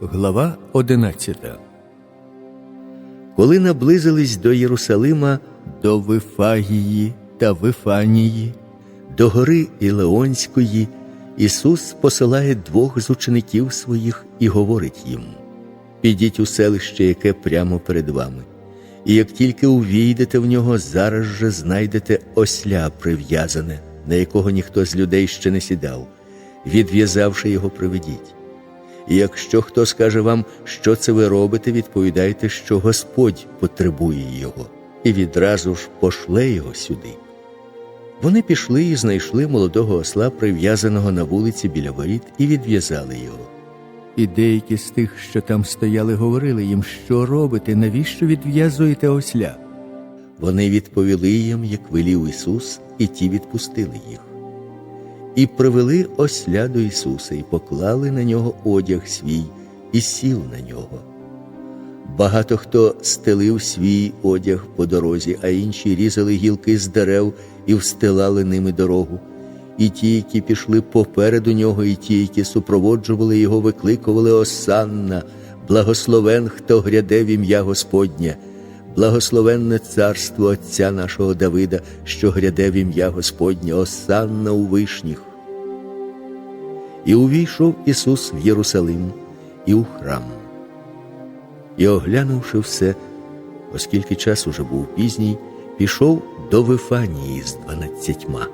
Глава 11 Коли наблизились до Єрусалима, до Вифагії та Вифанії, до гори Ілеонської, Ісус посилає двох з учеників своїх і говорить їм: Підіть у селище, яке прямо перед вами, і як тільки увійдете в нього, зараз же знайдете осля прив'язане, на якого ніхто з людей ще не сідав, відв'язавши його, приведіть. І якщо хто скаже вам, що це ви робите, відповідайте, що Господь потребує його, і відразу ж пошле його сюди. Вони пішли і знайшли молодого осла, прив'язаного на вулиці біля воріт, і відв'язали його. І деякі з тих, що там стояли, говорили їм, що робите, навіщо відв'язуєте осля? Вони відповіли їм, як велів Ісус, і ті відпустили їх. І привели осля до Ісуса, і поклали на нього одяг свій, і сів на нього. Багато хто стелив свій одяг по дорозі, а інші різали гілки з дерев і встилали ними дорогу. І ті, які пішли попереду нього, і ті, які супроводжували його, викликували Осанна, благословен, хто гряде в ім'я Господнє, благословенне царство Отця нашого Давида, що гряде в ім'я Господнє, Осанна у вишніх. І увійшов Ісус в Єрусалим і у храм. І, оглянувши все, оскільки час уже був пізній, пішов до Вифанії з дванадцятьма.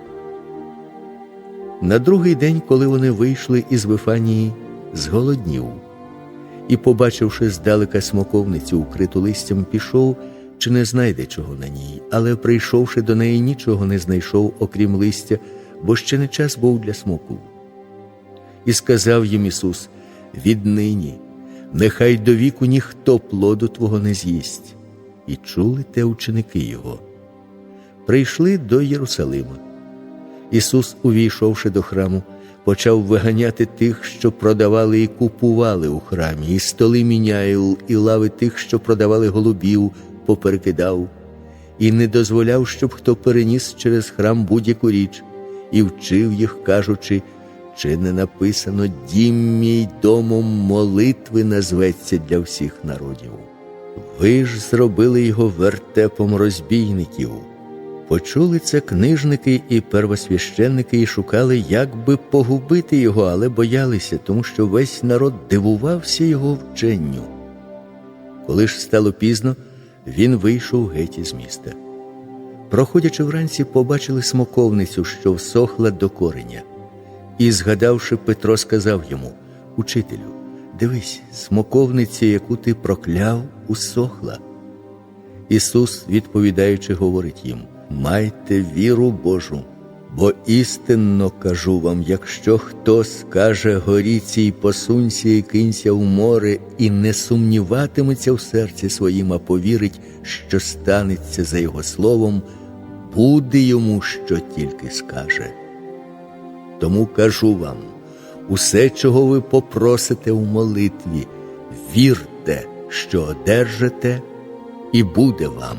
На другий день, коли вони вийшли із Вифанії, зголоднів, і, побачивши здалека смоковницю, укриту листям, пішов, чи не знайде чого на ній, але, прийшовши до неї, нічого не знайшов, окрім листя, бо ще не час був для смоку. І сказав їм Ісус: Віднині, нехай до віку ніхто плоду Твого не з'їсть. І чули те ученики Його. Прийшли до Єрусалима. Ісус, увійшовши до храму, почав виганяти тих, що продавали і купували у храмі, і столи міняїл, і лави тих, що продавали голубів, поперекидав, і не дозволяв, щоб хто переніс через храм будь-яку річ, і вчив їх, кажучи, чи не написано дім мій домом молитви назветься для всіх народів. Ви ж зробили його вертепом розбійників. Почули це книжники і первосвященники і шукали, як би погубити його, але боялися, тому що весь народ дивувався його вченню. Коли ж стало пізно, він вийшов геть із міста. Проходячи вранці, побачили смоковницю, що всохла до кореня. І, згадавши, Петро сказав йому: Учителю, дивись, смоковниця, яку ти прокляв, усохла. Ісус, відповідаючи, говорить їм: Майте віру Божу, бо істинно кажу вам, якщо хто скаже горіться й посунься, і кинься в море, і не сумніватиметься в серці своїм, а повірить, що станеться за його словом, буде йому, що тільки скаже. Тому кажу вам, усе, чого ви попросите в молитві, вірте, що одержите, і буде вам.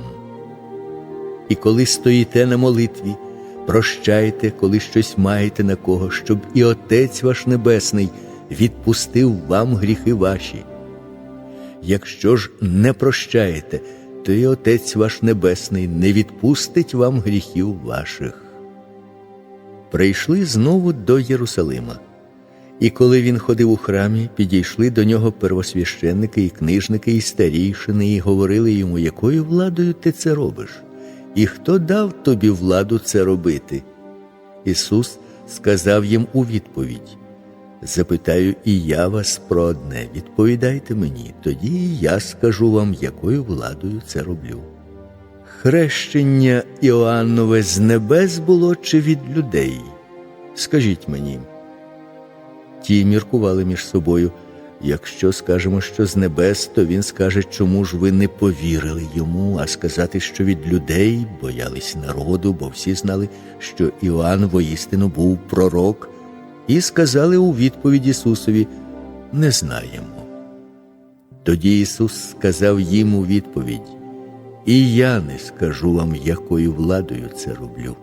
І коли стоїте на молитві, прощайте, коли щось маєте на кого, щоб і Отець ваш Небесний відпустив вам гріхи ваші. Якщо ж не прощаєте, то і Отець ваш Небесний не відпустить вам гріхів ваших прийшли знову до Єрусалима. І коли він ходив у храмі, підійшли до нього первосвященники і книжники, і старійшини, і говорили йому, якою владою ти це робиш, і хто дав тобі владу це робити. Ісус сказав їм у відповідь: Запитаю і я вас про одне, відповідайте мені, тоді і я скажу вам, якою владою це роблю. Хрещення Іоаннове з небес було чи від людей? Скажіть мені. Ті міркували між собою. Якщо скажемо, що з небес, то він скаже, чому ж ви не повірили йому, а сказати, що від людей боялись народу, бо всі знали, що Іоанн воістину був пророк, і сказали у відповідь Ісусові не знаємо. Тоді Ісус сказав їм у відповідь і я не скажу вам, якою владою це роблю.